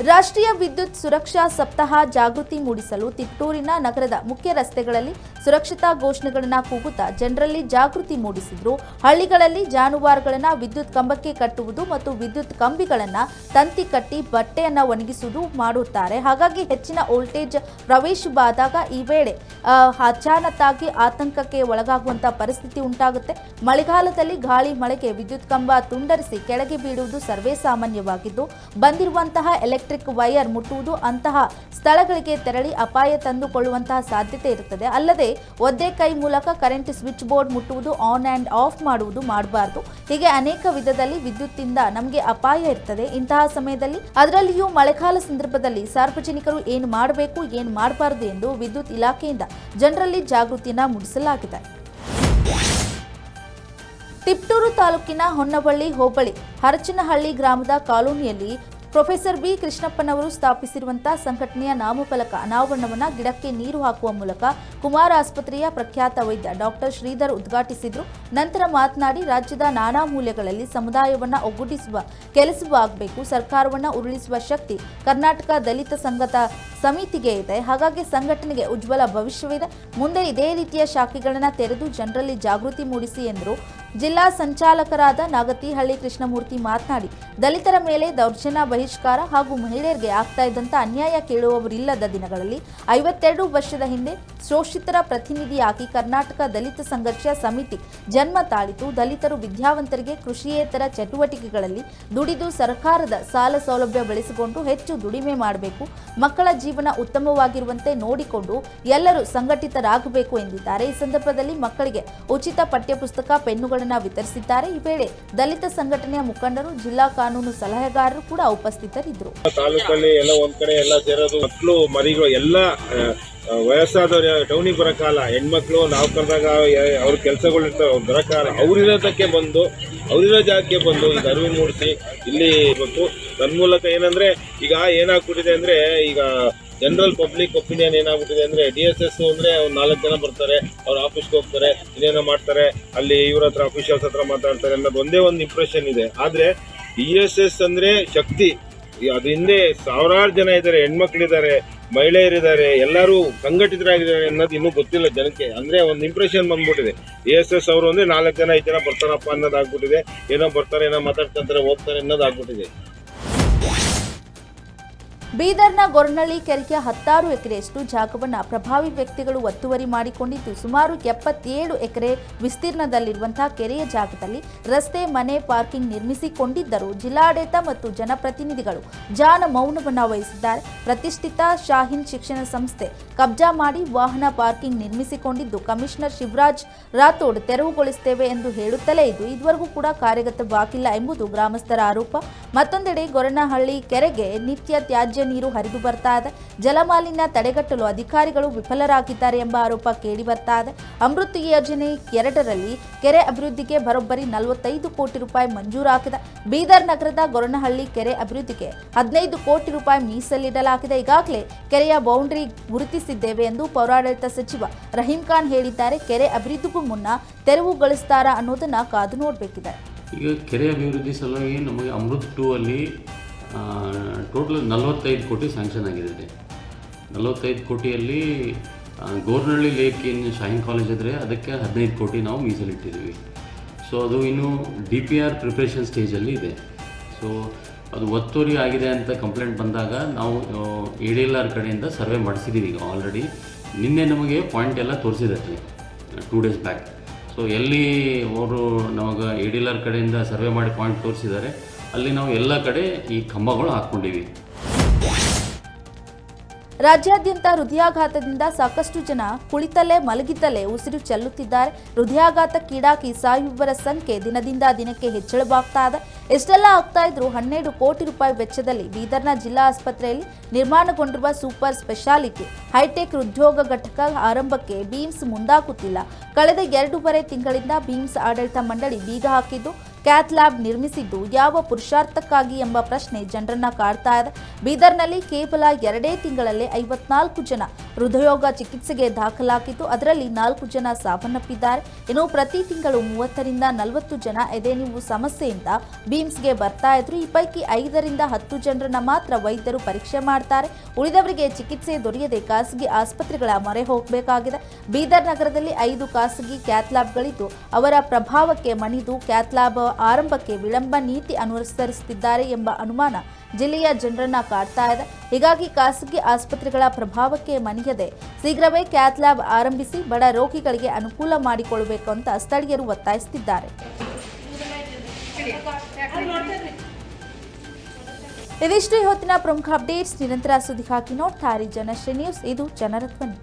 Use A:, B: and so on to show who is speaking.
A: ರಾಷ್ಟ್ರೀಯ ವಿದ್ಯುತ್ ಸುರಕ್ಷಾ ಸಪ್ತಾಹ ಜಾಗೃತಿ ಮೂಡಿಸಲು ತಿಟ್ಟೂರಿನ ನಗರದ ಮುಖ್ಯ ರಸ್ತೆಗಳಲ್ಲಿ ಸುರಕ್ಷತಾ ಘೋಷಣೆಗಳನ್ನು ಕೂಗುತ್ತಾ ಜನರಲ್ಲಿ ಜಾಗೃತಿ ಮೂಡಿಸಿದ್ರು. ಹಳ್ಳಿಗಳಲ್ಲಿ ಜಾನುವಾರುಗಳನ್ನು ವಿದ್ಯುತ್ ಕಂಬಕ್ಕೆ ಕಟ್ಟುವುದು ಮತ್ತು ವಿದ್ಯುತ್ ಕಂಬಿಗಳನ್ನು ತಂತಿ ಕಟ್ಟಿ ಬಟ್ಟೆಯನ್ನು ಒಣಗಿಸುವುದು ಮಾಡುತ್ತಾರೆ. ಹಾಗಾಗಿ ಹೆಚ್ಚಿನ ವೋಲ್ಟೇಜ್ ಪ್ರವೇಶವಾದಾಗ ಈ ವೇಳೆ ಆ, ಅಚಾನಕ್ಕಾಗಿ ಆತಂಕಕ್ಕೆ ಒಳಗಾಗುವಂತ ಪರಿಸ್ಥಿತಿ ಉಂಟಾಗುತ್ತೆ. ಮಳೆಗಾಲದಲ್ಲಿ ಗಾಳಿ ಮಳೆಗೆ ವಿದ್ಯುತ್ ಕಂಬ ತುಂಡರಿಸಿ ಕೆಳಗೆ ಬೀಳುವುದು ಸರ್ವೇ ಸಾಮಾನ್ಯವಾಗಿದ್ದು ಬಂದಿರುವಂತಹ ಎಲೆಕ್ಟ್ರಿಕ್ ವೈರ್ ಮುಟ್ಟುವುದು ಅಂತಹ ಸ್ಥಳಗಳಿಗೆ ತೆರಳಿ ಅಪಾಯ ತಂದುಕೊಳ್ಳುವಂತಹ ಸಾಧ್ಯತೆ ಇರುತ್ತದೆ. ಅಲ್ಲದೆ ಒದ್ದೆ ಕೈ ಮೂಲಕ ಕರೆಂಟ್ ಸ್ವಿಚ್ ಬೋರ್ಡ್ ಮುಟ್ಟುವುದು ಆನ್ ಆ್ಯಂಡ್ ಆಫ್ ಮಾಡುವುದು ಮಾಡಬಾರದು. ಹೀಗೆ ಅನೇಕ ವಿಧದಲ್ಲಿ ವಿದ್ಯುತ್ತಿಂದ ನಮಗೆ ಅಪಾಯ ಇರ್ತದೆ. ಇಂತಹ ಸಮಯದಲ್ಲಿ ಅದರಲ್ಲಿಯೂ ಮಳೆಗಾಲ ಸಂದರ್ಭದಲ್ಲಿ ಸಾರ್ವಜನಿಕರು ಏನು ಮಾಡಬೇಕು, ಏನು ಮಾಡಬಾರದು ಎಂದು ವಿದ್ಯುತ್ ಇಲಾಖೆಯಿಂದ ಜನರಲ್ಲಿ ಜಾಗೃತಿಯನ್ನು ಮೂಡಿಸಲಾಗಿದೆ. ತಿಪ್ಟೂರು ತಾಲೂಕಿನ ಹೊನ್ನವಳ್ಳಿ ಹೋಬಳಿ ಹರಚನಹಳ್ಳಿ ಗ್ರಾಮದ ಕಾಲೋನಿಯಲ್ಲಿ ಪ್ರೊಫೆಸರ್ ಬಿ ಕೃಷ್ಣಪ್ಪನವರು ಸ್ಥಾಪಿಸಿರುವಂತಹ ಸಂಘಟನೆಯ ನಾಮಫಲಕ ಅನಾವರಣವನ್ನು ಗಿಡಕ್ಕೆ ನೀರು ಹಾಕುವ ಮೂಲಕ ಕುಮಾರ ಆಸ್ಪತ್ರೆಯ ಪ್ರಖ್ಯಾತ ವೈದ್ಯ ಡಾಕ್ಟರ್ ಶ್ರೀಧರ್ ಉದ್ಘಾಟಿಸಿದ್ರು. ನಂತರ ಮಾತನಾಡಿ, ರಾಜ್ಯದ ನಾನಾ ಮೂಲೆಗಳಲ್ಲಿ ಸಮುದಾಯವನ್ನ ಒಗ್ಗೂಡಿಸುವ ಕೆಲಸವಾಗಬೇಕು ಸರ್ಕಾರವನ್ನ ಉರುಳಿಸುವ ಶಕ್ತಿ ಕರ್ನಾಟಕ ದಲಿತ ಸಂಘದ ಸಮಿತಿಗೆ ಇದೆ. ಹಾಗಾಗಿ ಸಂಘಟನೆಗೆ ಉಜ್ವಲ ಭವಿಷ್ಯವಿದೆ. ಮುಂದೆ ಇದೇ ರೀತಿಯ ಶಾಖೆಗಳನ್ನು ತೆರೆದು ಜನರಲ್ಲಿ ಜಾಗೃತಿ ಮೂಡಿಸಿ ಎಂದರು ಜಿಲ್ಲಾ ಸಂಚಾಲಕರಾದ ನಾಗತಿಹಳ್ಳಿ ಕೃಷ್ಣಮೂರ್ತಿ ಮಾತನಾಡಿ, ದಲಿತರ ಮೇಲೆ ದೌರ್ಜನ್ಯ ಬಹಿಷ್ಕಾರ ಹಾಗೂ ಮಹಿಳೆಯರಿಗೆ ಆಗ್ತಾ ಇದ್ದಂಥ ಅನ್ಯಾಯ ಕೇಳುವವರಿಲ್ಲದ ದಿನಗಳಲ್ಲಿ ಐವತ್ತೆರಡು ವರ್ಷದ ಹಿಂದೆ ಶೋಷಿತರ ಪ್ರತಿನಿಧಿಯಾಗಿ ಕರ್ನಾಟಕ ದಲಿತ ಸಂಘರ್ಷ ಸಮಿತಿ ಜನ್ಮ ತಾಳಿತು. ದಲಿತರು ವಿದ್ಯಾವಂತರಿಗೆ ಕೃಷಿಯೇತರ ಚಟುವಟಿಕೆಗಳಲ್ಲಿ ದುಡಿದು ಸರ್ಕಾರದ ಸಾಲ ಸೌಲಭ್ಯ ಬಳಸಿಕೊಂಡು ಹೆಚ್ಚು ದುಡಿಮೆ ಮಾಡಬೇಕು. ಮಕ್ಕಳ ಜೀವನ ಉತ್ತಮವಾಗಿರುವಂತೆ ನೋಡಿಕೊಂಡು ಎಲ್ಲರೂ ಸಂಘಟಿತರಾಗಬೇಕು ಎಂದಿದ್ದಾರೆ. ಈ ಸಂದರ್ಭದಲ್ಲಿ ಮಕ್ಕಳಿಗೆ ಉಚಿತ ಪಠ್ಯಪುಸ್ತಕ, ಪೆನ್ನುಗಳನ್ನು ವಿತರಿಸಿದ್ದಾರೆ. ಈ ವೇಳೆ ದಲಿತ ಸಂಘಟನೆಯ ಮುಖಂಡರು, ಜಿಲ್ಲಾ ಕಾನೂನು ಸಲಹೆಗಾರರು ಕೂಡ ಉಪಸ್ಥಿತರಿದ್ದರು.
B: ತಾಲೂಕಲ್ಲಿ ಎಲ್ಲ ಒಂದ್ ಕಡೆ ಎಲ್ಲ ಸೇರೋದು ಮಕ್ಕಳು ಮರಿಗಳು, ಎಲ್ಲ ವಯಸ್ಸಾದವ್ರು ಟೌನಿಗೆ ಬರಕಾಲ ಹೆಣ್ಮಕ್ಳು, ನಾವು ಕರೆದಾಗ ಅವ್ರ ಕೆಲಸಗಳು ಇರ್ತಾವೆ, ಅವ್ರು ಬರಕಾಲ ಅವ್ರಿರೋದಕ್ಕೆ ಬಂದು ಅವರಿರೋ ಜಾಗಕ್ಕೆ ಬಂದು ಈಗ ಅರಿವು ಮೂಡಿಸಿ, ಇಲ್ಲಿ ಇವತ್ತು ನನ್ನ ಮೂಲಕ ಏನಂದ್ರೆ ಈಗ ಏನಾಗ್ಬಿಟ್ಟಿದೆ ಅಂದ್ರೆ ಈಗ ಜನರಲ್ ಪಬ್ಲಿಕ್ ಒಪಿನಿಯನ್ ಏನಾಗ್ಬಿಟ್ಟಿದೆ ಅಂದ್ರೆ ಡಿ ಎಸ್ ಎಸ್ ಅಂದ್ರೆ ಒಂದ್ ನಾಲ್ಕು ಜನ ಬರ್ತಾರೆ, ಅವ್ರ ಆಫೀಸ್ಗೆ ಹೋಗ್ತಾರೆ, ಇನ್ನೇನೋ ಮಾಡ್ತಾರೆ, ಅಲ್ಲಿ ಇವ್ರ ಹತ್ರ ಅಫಿಷಿಯಲ್ಸ್ ಹತ್ರ ಮಾತಾಡ್ತಾರೆ ಅನ್ನೋದು ಒಂದೇ ಒಂದು ಇಂಪ್ರೆಷನ್ ಇದೆ. ಆದ್ರೆ ಡಿ ಎಸ್ ಎಸ್ ಅಂದ್ರೆ ಶಕ್ತಿ. ಈ ಅದ್ರ ಹಿಂದೆ ಸಾವಿರಾರು ಜನ ಇದ್ದಾರೆ, ಹೆಣ್ಮಕ್ಳಿದ್ದಾರೆ, ಮಹಿಳೆಯರಿದ್ದಾರೆ, ಎಲ್ಲರೂ ಸಂಘಟಿತರಾಗಿದ್ದಾರೆ ಅನ್ನೋದು ಇನ್ನೂ ಗೊತ್ತಿಲ್ಲ ಜನಕ್ಕೆ. ಅಂದ್ರೆ ಒಂದು ಇಂಪ್ರೆಷನ್ ಬಂದ್ಬಿಟ್ಟಿದೆ. ಎ ಎಸ್ ಎಸ್ ಅವರು ಅಂದ್ರೆ ನಾಲ್ಕು ಜನ, ಐದು ಜನ ಬರ್ತಾರಪ್ಪ ಅನ್ನೋದಾಗ್ಬಿಟ್ಟಿದೆ ಏನೋ ಬರ್ತಾರೆ, ಏನೋ ಮಾತಾಡ್ಕೊಂತಾರೆ, ಹೋಗ್ತಾರೆ What?
A: ಬೀದರ್ನ ಗೊರ್ನಳ್ಳಿ ಕೆರೆಯ ಹತ್ತಾರು ಎಕರೆಯಷ್ಟು ಜಾಗವನ್ನು ಪ್ರಭಾವಿ ವ್ಯಕ್ತಿಗಳು ಒತ್ತುವರಿ ಮಾಡಿಕೊಂಡಿದ್ದು ಸುಮಾರು ಎಪ್ಪತ್ತೇಳು ಎಕರೆ ವಿಸ್ತೀರ್ಣದಲ್ಲಿರುವಂತಹ ಕೆರೆಯ ಜಾಗದಲ್ಲಿ ರಸ್ತೆ, ಮನೆ, ಪಾರ್ಕಿಂಗ್ ನಿರ್ಮಿಸಿಕೊಂಡಿದ್ದರೂ ಜಿಲ್ಲಾಡಳಿತ ಮತ್ತು ಜನಪ್ರತಿನಿಧಿಗಳು ಜಾನ ಮೌನವನ್ನು ವಹಿಸಿದ್ದಾರೆ. ಪ್ರತಿಷ್ಠಿತ ಶಾಹೀನ್ ಶಿಕ್ಷಣ ಸಂಸ್ಥೆ ಕಬ್ಜಾ ಮಾಡಿ ವಾಹನ ಪಾರ್ಕಿಂಗ್ ನಿರ್ಮಿಸಿಕೊಂಡಿದ್ದು ಕಮಿಷನರ್ ಶಿವರಾಜ್ ರಾಥೋಡ್ ತೆರವುಗೊಳಿಸುತ್ತೇವೆ ಎಂದು ಹೇಳುತ್ತಲೇ ಇದ್ದು, ಇದುವರೆಗೂ ಕೂಡ ಕಾರ್ಯಗತವಾಗಿಲ್ಲ ಎಂಬುದು ಗ್ರಾಮಸ್ಥರ ಆರೋಪ. ಮತ್ತೊಂದೆಡೆ ಗೊರನಹಳ್ಳಿ ಕೆರೆಗೆ ನಿತ್ಯ ತ್ಯಾಜ್ಯ ನೀರು ಹರಿದು ಬರ್ತಾ ಇದೆ. ಜಲಮಾಲಿನ್ಯ ತಡೆಗಟ್ಟಲು ಅಧಿಕಾರಿಗಳು ವಿಫಲರಾಗಿದ್ದಾರೆ ಎಂಬ ಆರೋಪ ಕೇಳಿ ಬರ್ತಾ ಇದೆ. ಅಮೃತ್ ಯೋಜನೆ ಎರಡರಲ್ಲಿ ಕೆರೆ ಅಭಿವೃದ್ಧಿಗೆ ಬರೋಬ್ಬರಿ ನಲವತ್ತೈದು ಕೋಟಿ ರೂಪಾಯಿ ಮಂಜೂರಾಗಿದೆ. ಬೀದರ್ ನಗರದ ಗೊರನಹಳ್ಳಿ ಕೆರೆ ಅಭಿವೃದ್ಧಿಗೆ ಹದಿನೈದು ಕೋಟಿ ರೂಪಾಯಿ ಮೀಸಲಿಡಲಾಗಿದೆ. ಈಗಾಗಲೇ ಕೆರೆಯ ಬೌಂಡರಿ ಗುರುತಿಸಿದ್ದೇವೆ ಎಂದು ಪೌರಾಡಳಿತ ಸಚಿವ ರಹೀಂ ಖಾನ್ ಹೇಳಿದ್ದಾರೆ. ಕೆರೆ ಅಭಿವೃದ್ಧಿಗೂ ಮುನ್ನ ತೆರವುಗೊಳಿಸ್ತಾರಾ ಅನ್ನೋದನ್ನ ಕಾದು ನೋಡಬೇಕಿದೆ.
C: ಈಗ ಕೆರೆ ಅಭಿವೃದ್ಧಿ ಸಲುವಾಗಿ ನಮಗೆ ಅಮೃತ್ ಟೂ ಅಲ್ಲಿ ಟೋಟಲ್ ನಲವತ್ತೈದು ಕೋಟಿ ಸ್ಯಾಂಕ್ಷನ್ ಆಗಿದೆ ನಲವತ್ತೈದು ಕೋಟಿಯಲ್ಲಿ Gornahalli lake in Shaheen college ಇದ್ದರೆ ಅದಕ್ಕೆ ಹದಿನೈದು ಕೋಟಿ ನಾವು ಮೀಸಲಿಟ್ಟಿದ್ದೀವಿ. ಸೊ ಅದು ಇನ್ನು ಡಿ ಪಿ ಆರ್ ಪ್ರಿಪ್ರೇಷನ್ ಸ್ಟೇಜಲ್ಲಿ ಇದೆ. ಸೊ ಅದು ಒತ್ತುವರಿ ಆಗಿದೆ ಅಂತ ಕಂಪ್ಲೇಂಟ್ ಬಂದಾಗ ನಾವು ಎ ಡಿ ಎಲ್ ಆರ್ ಕಡೆಯಿಂದ ಸರ್ವೆ ಮಾಡಿಸಿದ್ದೀವಿ ಈಗ ಆಲ್ರೆಡಿ ನಿನ್ನೆ ನಮಗೆ ಪಾಯಿಂಟ್ ಎಲ್ಲ ತೋರಿಸಿದ್ದಾರೆ ಟೂ ಡೇಸ್ ಬ್ಯಾಕ್ ಸೊ ಎಲ್ಲಿ ಅವರು ನಮಗೆ ಆರ್ ಕಡೆಯಿಂದ ಸರ್ವೆ ಮಾಡಿ ಪಾಯಿಂಟ್ ತೋರಿಸಿದ್ದಾರೆ, ಅಲ್ಲಿ ನಾವು ಎಲ್ಲ ಕಡೆ ಈ ಕಂಬಗಳು ಹಾಕ್ಕೊಂಡಿವಿ.
A: ರಾಜ್ಯಾದ್ಯಂತ ಹೃದಯಾಘಾತದಿಂದ ಸಾಕಷ್ಟು ಜನ ಕುಳಿತಲ್ಲೇ ಮಲಗಿದ್ದಲ್ಲೇ ಉಸಿರು ಚೆಲ್ಲುತ್ತಿದ್ದಾರೆ. ಹೃದಯಾಘಾತಕ್ಕೀಡಾಗಿ ಸಾಯುವವರ ಸಂಖ್ಯೆ ದಿನದಿಂದ ದಿನಕ್ಕೆ ಹೆಚ್ಚಳವಾಗ್ತಾ ಇದೆ. ಎಷ್ಟೆಲ್ಲ ಆಗ್ತಾ ಇದ್ರು ಹನ್ನೆರಡು ಕೋಟಿ ರೂಪಾಯಿ ವೆಚ್ಚದಲ್ಲಿ ಬೀದರ್ನ ಜಿಲ್ಲಾ ಆಸ್ಪತ್ರೆಯಲ್ಲಿ ನಿರ್ಮಾಣಗೊಂಡಿರುವ ಸೂಪರ್ ಸ್ಪೆಷಾಲಿಟಿ, ಹೈಟೆಕ್ ಉದ್ಯೋಗ ಘಟಕ ಆರಂಭಕ್ಕೆ ಬೀಮ್ಸ್ ಮುಂದಾಗುತ್ತಿಲ್ಲ. ಕಳೆದ ಎರಡೂವರೆ ತಿಂಗಳಿಂದ ಬೀಮ್ಸ್ ಆಡಳಿತ ಮಂಡಳಿ ಬೀಗ ಹಾಕಿದ್ದು ಕ್ಯಾತ್ ಲ್ಯಾಬ್ ನಿರ್ಮಿಸಿದ್ದು ಯಾವ ಪುರುಷಾರ್ಥಕ್ಕಾಗಿ ಎಂಬ ಪ್ರಶ್ನೆ ಜನರನ್ನ ಕಾಡ್ತಾ ಇದೆ. ಬೀದರ್ನಲ್ಲಿ ಕೇವಲ ಎರಡೇ ತಿಂಗಳಲ್ಲೇ ಐವತ್ನಾಲ್ಕು ಜನ ಹೃದಯೋಗ ಚಿಕಿತ್ಸೆಗೆ ದಾಖಲಾಗಿದ್ದು, ಅದರಲ್ಲಿ ನಾಲ್ಕು ಜನ ಸಾವನ್ನಪ್ಪಿದ್ದಾರೆ. ಇನ್ನು ಪ್ರತಿ ತಿಂಗಳು ಮೂವತ್ತರಿಂದ ನಲವತ್ತು ಜನ ಎದೆ ನೀವು ಸಮಸ್ಯೆಯಿಂದ ಬೀಮ್ಸ್ಗೆ ಬರ್ತಾ ಇದ್ರು. ಈ ಪೈಕಿ ಐದರಿಂದ ಹತ್ತು ಜನರನ್ನ ಮಾತ್ರ ವೈದ್ಯರು ಪರೀಕ್ಷೆ ಮಾಡ್ತಾರೆ. ಉಳಿದವರಿಗೆ ಚಿಕಿತ್ಸೆ ದೊರೆಯದೆ ಖಾಸಗಿ ಆಸ್ಪತ್ರೆಗಳ ಮೊರೆ ಹೋಗಬೇಕಾಗಿದೆ. ಬೀದರ್ ನಗರದಲ್ಲಿ ಐದು ಖಾಸಗಿ ಕ್ಯಾತ್ಲಾಬ್ಗಳಿದ್ದು ಅವರ ಪ್ರಭಾವಕ್ಕೆ ಮಣಿದು ಕ್ಯಾತ್ಲಾಬ್ ಆರಂಭಕ್ಕೆ ವಿಳಂಬ ನೀತಿ ಅನುಸರಿಸುತ್ತಿದ್ದಾರೆ ಎಂಬ ಅನುಮಾನ ಜಿಲ್ಲೆಯ ಜನರನ್ನ ಕಾಡ್ತಾ ಇದೆ. ಹೀಗಾಗಿ ಖಾಸಗಿ ಆಸ್ಪತ್ರೆಗಳ ಪ್ರಭಾವಕ್ಕೆ ಮಣಿಯದೆ ಶೀಘ್ರವೇ ಕ್ಯಾತ್ ಲ್ಯಾಬ್ ಆರಂಭಿಸಿ ಬಡ ರೋಗಿಗಳಿಗೆ ಅನುಕೂಲ ಮಾಡಿಕೊಳ್ಳಬೇಕು ಅಂತ ಸ್ಥಳೀಯರು ಒತ್ತಾಯಿಸುತ್ತಿದ್ದಾರೆ. ಇದಿಷ್ಟು, ಈ ಹೊತ್ತಿನ ಪ್ರಮುಖ ಅಪ್ಡೇಟ್ಸ್. ನಿರಂತರ ಸುದ್ದಿಗಾಗಿ ನೋಡ್ತಾ ಇರಿ ಜನಶ್ರೀ ನ್ಯೂಸ್. ಇದು ಜನರ ಧ್ವನಿ